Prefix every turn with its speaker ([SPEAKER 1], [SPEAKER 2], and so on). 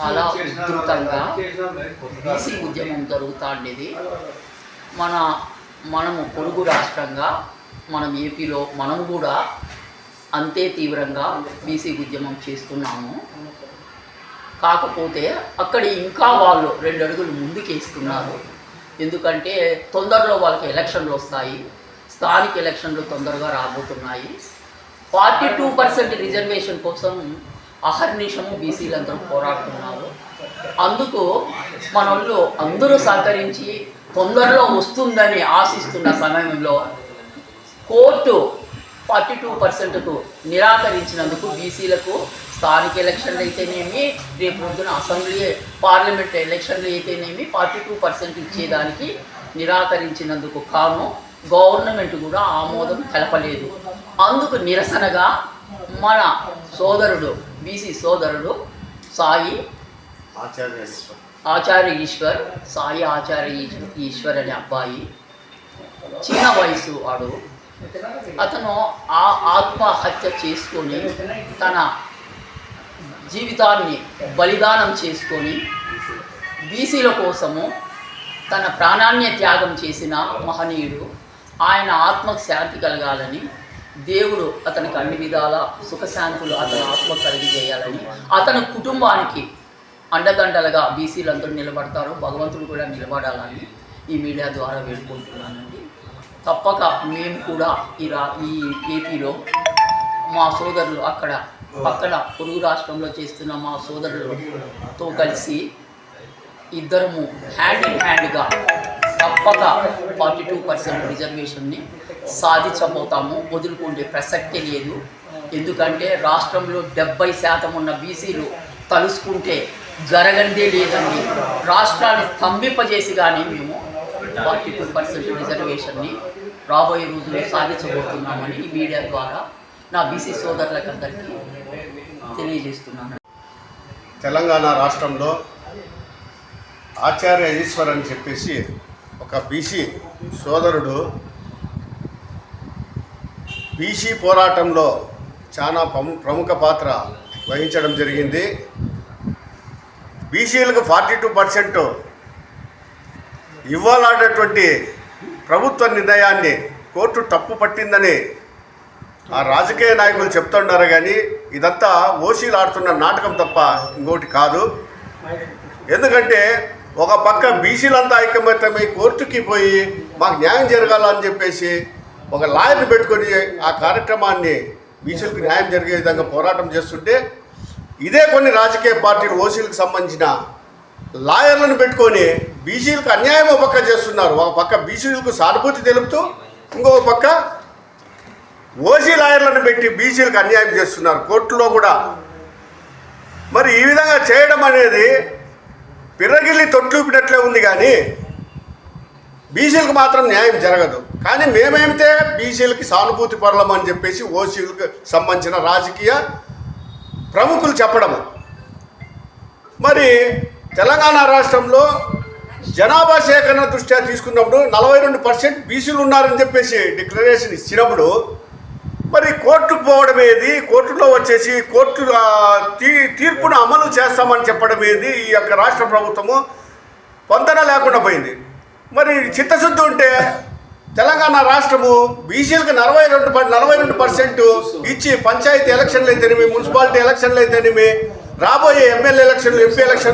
[SPEAKER 1] చాలా ఉధృతంగా బీసీ ఉద్యమం జరుగుతాండేది. మన మనము పొరుగు రాష్ట్రంగా మనం ఏపీలో మనం కూడా అంతే తీవ్రంగా బీసీ ఉద్యమం చేస్తున్నాము. కాకపోతే అక్కడ ఇంకా వాళ్ళు రెండు అడుగులు ముందుకేస్తున్నారు. ఎందుకంటే తొందరలో వాళ్ళకి ఎలక్షన్లు వస్తాయి. స్థానిక ఎలక్షన్లు తొందరగా రాబోతున్నాయి. ఫార్టీ టూ పర్సెంట్ రిజర్వేషన్ కోసం అహర్నిషము బీసీలందరూ పోరాడుతున్నారు. అందుకు మన అందరూ సహకరించి తొందరలో వస్తుందని ఆశిస్తున్న సమయంలో కోర్టు ఫార్టీ టూ పర్సెంట్కు నిరాకరించినందుకు బీసీలకు స్థానిక ఎలక్షన్లు అయితేనేమి రేపు పొద్దున అసెంబ్లీ పార్లమెంట్ ఎలక్షన్లు అయితేనేమి ఫార్టీ టూ పర్సెంట్ ఇచ్చేదానికి నిరాకరించినందుకు కాను గవర్నమెంట్ కూడా ఆమోదం తెలపలేదు. అందుకు నిరసనగా మన సోదరుడు బీసీ సోదరుడు సాయి
[SPEAKER 2] ఆచార్య
[SPEAKER 1] ఆచార్య ఈశ్వర్ సాయి ఆచార్య ఈశ్వ- ఈశ్వర్ అనే అబ్బాయి. చిన్న వయసు వాడు. అతను ఆ ఆత్మహత్య చేసుకొని తన జీవితాన్ని బలిదానం చేసుకొని బీసీల కోసము తన ప్రాణాన్ని త్యాగం చేసిన మహనీయుడు. ఆయన ఆత్మకు శాంతి కలగాలని దేవుడు అతనికి అన్ని విధాల సుఖశాంతులు అతని ఆత్మ కలిగజేయాలని అతని కుటుంబానికి అండదండలుగా బీసీలందరూ నిలబడతారు భగవంతుడు కూడా నిలబడాలని ఈ మీడియా ద్వారా వేడుకుంటున్నానండి. తప్పక మేము కూడా ఈ రా ఈ ఏపీలో మా సోదరులు అక్కడ పక్కన పొరుగు రాష్ట్రంలో చేస్తున్న మా సోదరులతో కలిసి ఇద్దరము హ్యాండ్ ఇన్ హ్యాండ్గా తప్పక ఫార్టీ టూ పర్సెంట్ రిజర్వేషన్ని సాధించబోతాము. వదులుకుంటే ప్రసక్తే లేదు. ఎందుకంటే రాష్ట్రంలో డెబ్బై శాతం ఉన్న బీసీలు తలుసుకుంటే జరగందే లేదండి. రాష్ట్రాన్ని స్తంభింపజేసి కానీ మేము ఫార్టీ టూ పర్సెంట్ రిజర్వేషన్ని రాబోయే రోజుల్లో సాధించబోతున్నామని ఈ మీడియా ద్వారా నా బీసీ సోదరులకు అందరికీ తెలియజేస్తున్నాను.
[SPEAKER 2] తెలంగాణ రాష్ట్రంలో ఆచార్య ఈశ్వర్ అని చెప్పేసి ఒక బీసీ సోదరుడు బీసీ పోరాటంలో చాలా ప్రము- ప్రముఖ పాత్ర వహించడం జరిగింది. బీసీలకు ఫార్టీ టూ పర్సెంట్ ఇవ్వాలన్నటువంటి ప్రభుత్వ నిర్ణయాన్ని కోర్టు తప్పు పట్టిందని ఆ రాజకీయ నాయకులు చెప్తున్నారు కానీ ఇదంతా ఓసీలు ఆడుతున్న నాటకం తప్ప ఇంకోటి కాదు. ఎందుకంటే ఒక పక్క బీసీలంతా ఐకమత్యమై కోర్టుకి పోయి మాకు న్యాయం జరగాలని చెప్పేసి ఒక లాయర్ని పెట్టుకొని ఆ కార్యక్రమాన్ని బీసీలకు న్యాయం జరిగే విధంగా పోరాటం చేస్తుంటే ఇదే కొన్ని రాజకీయ పార్టీలు ఓసీలకు సంబంధించిన లాయర్లను పెట్టుకొని బీసీలకు అన్యాయం ఒక పక్క చేస్తున్నారు. ఒక పక్క బీసీలకు సానుభూతి తెలుపుతూ ఇంకొక పక్క ఓసీ లాయర్లను పెట్టి బీసీలకు అన్యాయం చేస్తున్నారు. కోర్టులో కూడా. మరి ఈ విధంగా చేయడం అనేది పిర్రగిల్లి తొట్లుపినట్లే ఉంది కానీ బీసీలకు మాత్రం న్యాయం జరగదు. కానీ మేమేమితే బీసీలకి సానుభూతి పరలం అని చెప్పేసి ఓసీలకు సంబంధించిన రాజకీయ ప్రముఖులు చెప్పడము. మరి తెలంగాణ రాష్ట్రంలో జనాభా సేకరణ దృష్ట్యా తీసుకున్నప్పుడు నలభై రెండు పర్సెంట్ బీసీలు ఉన్నారని చెప్పేసి డిక్లరేషన్ ఇచ్చినప్పుడు మరి కోర్టుకు పోవడం ఏది? కోర్టులో వచ్చేసి కోర్టు తీ తీర్పును అమలు చేస్తామని చెప్పడం ఏది? ఈ యొక్క రాష్ట్ర ప్రభుత్వము పొందన లేకుండా పోయింది. మరి చిత్తశుద్ధి ఉంటే తెలంగాణ రాష్ట్రము బీసీలకు నలభై రెండు నలభై రెండు పర్సెంట్ ఇచ్చి పంచాయతీ ఎలక్షన్లు అయితేనేమి మున్సిపాలిటీ ఎలక్షన్లు అయితేనేమి రాబోయే ఎమ్మెల్యే ఎలక్షన్లు ఎంపీ ఎలక్షన్